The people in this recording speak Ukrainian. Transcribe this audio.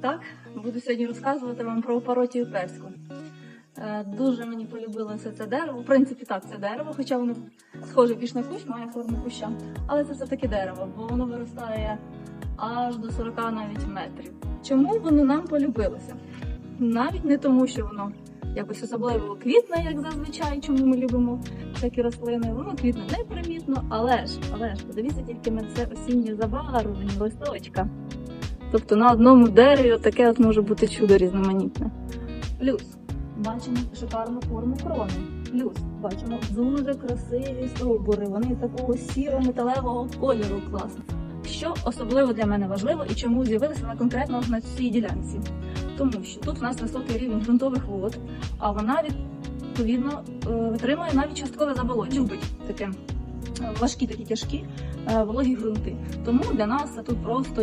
Так, буду сьогодні розказувати вам про паротію перську. Е, Дуже мені полюбилося це дерево. В принципі, так, це дерево, хоча воно схоже більш на кущ, має форму куща. Але це все-таки дерево, бо воно виростає аж до 40 навіть метрів. Чому воно нам полюбилося? Навіть не тому, що воно якось особливо квітне, як зазвичай, чому ми любимо такі рослини. Воно квітне непримітно, але ж, але ж, подивіться тільки на це осіннє забарвлення листочка. Тобто на одному дереві таке от може бути чудо різноманітне. Плюс бачимо шикарну форму крони. Плюс бачимо дуже красиві стовбури. Вони такого сіро-металевого кольору класно. Що особливо для мене важливо і чому з'явилися вона конкретно на цій ділянці? Тому що тут у нас високий рівень ґрунтових вод, а вона відповідно е, витримує навіть часткове заболоття. Любить таке е, важкі такі тяжкі е, вологі ґрунти. Тому для нас це тут просто